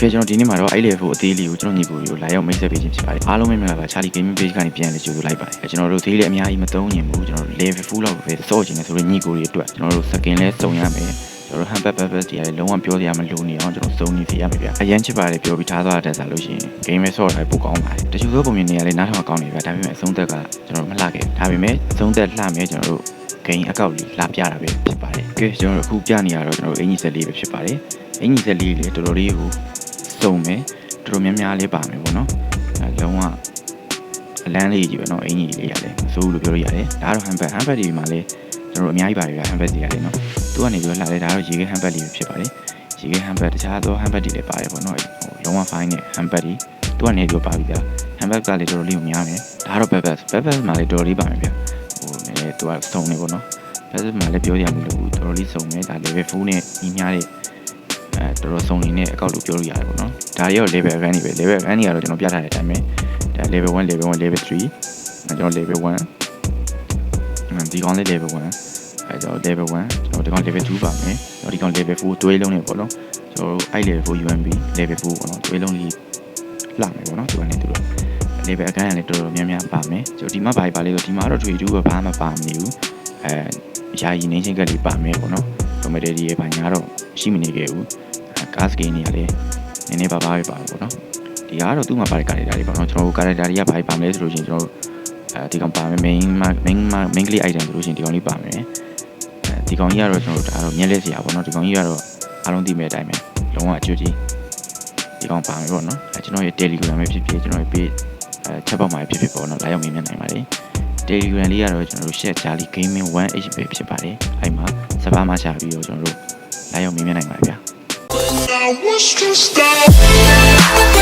ကဲကျွန်တော်ဒီနေ့မှာတော့အဲ့ level အသေးလေးကိုကျွန်တော်ညီကိုတွေကိုလာရောက်မိတ်ဆက်ပေးခြင်းဖြစ်ပါတယ်အားလုံးပဲမင်္ဂလာပါ Charlie Gaming Page ကနေပြန်လဲကြိုဆိုလိုက်ပါတယ်အဲကျွန်တော်တို့သေးလေးအများကြီးမသုံးရင်ဘူးကျွန်တော်တို့ level full လောက်ပဲစော့ချင်တယ်ဆိုတော့ညီကိုတွေအတွက်ကျွန်တော်တို့ skin လဲစုံရမယ်ကျွန်တော်တို့ handbag bag bag တရားလုံးဝပြောစရာမလိုနေအောင်ကျွန်တော်စုံနေစီရမယ်ဗျအရန်ချစ်ပါတယ်ပြောပြီးထားသွားတဲ့စားလို့ရှိရင် game ပဲဆော့ထားပိုကောင်းပါတယ်တချို့သောပုံမြင်နေရလဲနားထောင်ကောင်းနေဗျဒါပေမဲ့အဆုံးသက်ကကျွန်တော်တို့မလှခဲ့ဒါပေမဲ့အဆုံးသက်လှမယ်ကျွန်တော်တို့ game အကောက်လေးလာပြတာပဲဖြစ်ပါတယ်ကဲကျွန်တော်တို့အခုပြနေရတော့ကျွန်တော်တို့အင်ကြီးဆက်လေးပဲဖြစ်ပါတယ်အင်ကြီးဆက်လေးလေတော်တော်လေးကို တုံမယ်တော်တော်များများလေးပါမယ်ပေါ့နော်အဲလုံးဝအလန်းလေးကြီးပဲနော်အင်ကြီးလေးရတယ်မစိုးဘူးလို့ပြောလို့ရတယ်ဒါကတော့ handbag handbag တွေမှာလည်းကျွန်တော်အများကြီးပါတယ်ဗျာ handbag တွေရတယ်နော်သူကနေပြောလာတယ်ဒါတော့ရေခဲ handbag လေးပဲဖြစ်ပါတယ်ရေခဲ handbag တခြားသော handbag တွေလည်းပါတယ်ပေါ့နော်ဟိုလုံးဝ fine နဲ့ handbag တွေသူကနေပြောပါပြီဗျာ handbag ကလည်းတော်တော်လေးကိုများမယ်ဒါကတော့ backpack backpack မှာလည်းတော်တော်လေးပါမယ်ဗျာဟိုနည်းနည်းသူကစုံနေပေါ့နော် backpack မှာလည်းပြောရမလို့တော်တော်လေးစုံနေဒါလည်းပဲဖုန်းနဲ့ညီများတဲ့ တော်တော်စုံနေတဲ့အကောက်လို့ပြောလို့ရတယ်ပေါ့နော်ဒါတွေရော level 1တွေပဲ level 1တွေကတော့ကျွန်တော်ပြထားတဲ့အတိုင်းပဲဒါ level 1 level 1 level 3အဲကျွန်တော် level 1ဒီကောင်လေး level 1အဲကျွန်တော် level 1ကျွန်တော်ဒီကောင် level 2ပါမယ်ကျွန်တော်ဒီကောင် level 4တွဲလုံးနေပေါ့နော်ကျွန်တော်အဲ့ level 4 UMB level 4ပေါ့နော်တွဲလုံးလေးလာမယ်ပေါ့နော်သူကနေသူတို့ level အကန်းကလည်းတော်တော်များများပါမယ်ကျွန်တော်ဒီမှာဘာပါလဲဆိုဒီမှာတော့ trade 2ကဘာမှပါမနေဘူးအဲယာယီနေချင်းကလေးပါမယ်ပေါ့နော်ဒိုမတေဒီရဲ့ဘာညာတော့ရှိမနေခဲ့ဘူး ကားစကင်းတွေကလည်းနည်းနည်းပါးပါးပဲပါပေါ့နော်ဒီကတော့သူ့မှာပါတဲ့ကာရက်တာတွေပေါ့နော်ကျွန်တော်တို့ကာရက်တာတွေကဘာပါမလဲဆိုလို့ရှိရင်ကျွန်တော်တို့အဲဒီကောင်ပါမယ် main main main ကလေး item ဆိုလို့ရှိရင်ဒီကောင်လေးပါမယ်အဲဒီကောင်ကြီးကတော့ကျွန်တော်တို့ဒါတော့မျက်လက်စရာပေါ့နော်ဒီကောင်ကြီးကတော့အားလုံးသိမဲ့အတိုင်းပဲလုံးဝအကျွတ်ကြီးဒီကောင်ပါမယ်ပေါ့နော်အဲကျွန်တော်ရဲ့ Telegram ပဲဖြစ်ဖြစ်ကျွန်တော်ရဲ့ page အဲချက်ပေါက်မှာဖြစ်ဖြစ်ပေါ့နော်လာရောက်မြင်မြင်နိုင်ပါတယ် Telegram လေးကတော့ကျွန်တော်တို့ share Charlie Gaming 1H ပဲဖြစ်ပါတယ်အဲ့မှာစပါးမှချပြီးတော့ကျွန်တော်တို့လာရောက်မြင်မြင်နိုင်ပါတယ်ဗျာ I was just out.